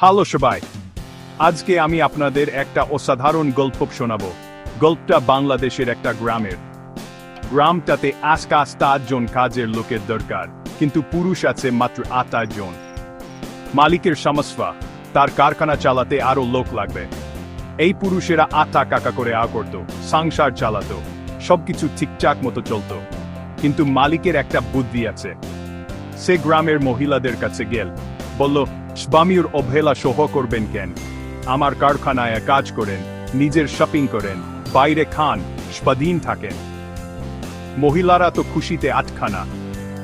Hello সবাই। আজকে আমি আপনাদের একটা অসাধারণ গল্প শোনাবো। গল্পটা বাংলাদেশের একটা গ্রামের। গ্রামটাতে আজকাস জন কাজের লোকের দরকার, কিন্তু পুরুষ আছে মাত্র আটাশ জন। মালিকের সমস্যা তার কারখানা চালাতে আরও লোক লাগবে। এই পুরুষেরা আটা কাকা করে আ করত, সংসার চালাতো, সবকিছু ঠিকঠাক মতো চলতো। কিন্তু মালিকের একটা বুদ্ধি আছে। সে গ্রামের মহিলাদের কাছে গেল, বলল স্বামীর অবহেলা সহ করবেন কেন? আমার কারখানায় কাজ করেন, নিজের শপিং করেন, বাইরে খান, স্বাধীন থাকেন। মহিলারা তো খুশিতে আটখানা।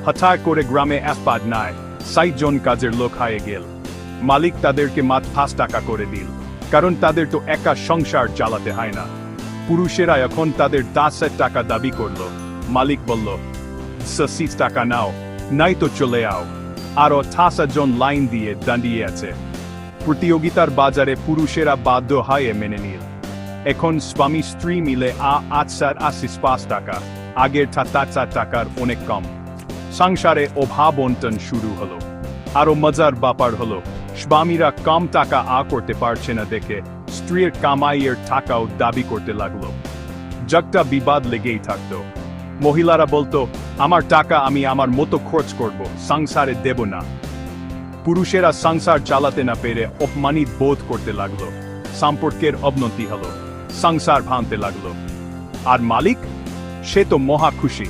হঠাৎ করে গ্রামে আসপাদ নাই ষাট জন কাজের লোক হায়ে গেল। মালিক তাদেরকে মাত পাঁচ টাকা করে দিল, কারণ তাদের তো একা সংসার চালাতে হয় না। পুরুষেরা এখন তাদের হাজার টাকা দাবি করল। মালিক বলল সসিস টাকা নাও, নাই তো চলে আও। আরও ঠাসা জন লাইন দিয়ে দাঁড়িয়ে আছে। প্রতিযোগিতার বাজারে পুরুষেরা বাধ্য হয়ে মেনে নিল এখন স্বামী স্ত্রী মিলে, আ আটসার আশিস পাঁচ টাকা। আগের ঠাত্তা টাকার অনেক কম। সংসারে অভাব বন্টন শুরু হলো। আরও মজার ব্যাপার হলো, স্বামীরা কম টাকা আ করতে পারছে না দেখে স্ত্রীর কামাইয়ের টাকাও দাবি করতে লাগল। জগটা বিবাদ লেগেই থাকতো। মহিলারা বলতো আমার টাকা আমি আমার মতো খরচ করব, সংসারে দেব না। পুরুষেরা সংসার চালাতে না পেরে অপমানিত বোধ করতে লাগল, সম্পর্কের অবনতি হলো, সংসার ভাঙতে লাগল। আর মালিক? সে তো মহা খুশি।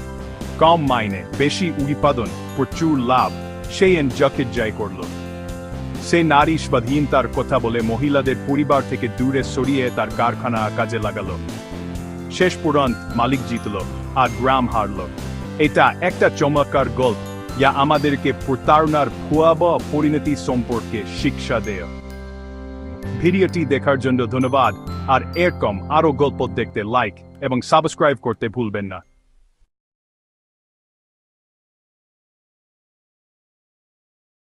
কম মাইনে, বেশি উৎপাদন, প্রচুর লাভ, সে এন জকে জয় করল। সে নারী স্বাধীনতার কথা বলে মহিলাদের পরিবার থেকে দূরে সরিয়ে তার কারখানা কাজে লাগালো। শেষ পর্যন্ত মালিক জিতল, আর গ্রাম হারল। এটা একটা চমৎকার গল্প, যা আমাদেরকে প্রতারণার ভুয়াবহ পরিণতি সম্পর্কে শিক্ষা দেয়। ভিডিওটি দেখার জন্য ধন্যবাদ, আর এরকম আরও গল্প দেখতে লাইক এবং সাবস্ক্রাইব করতে ভুলবেন না।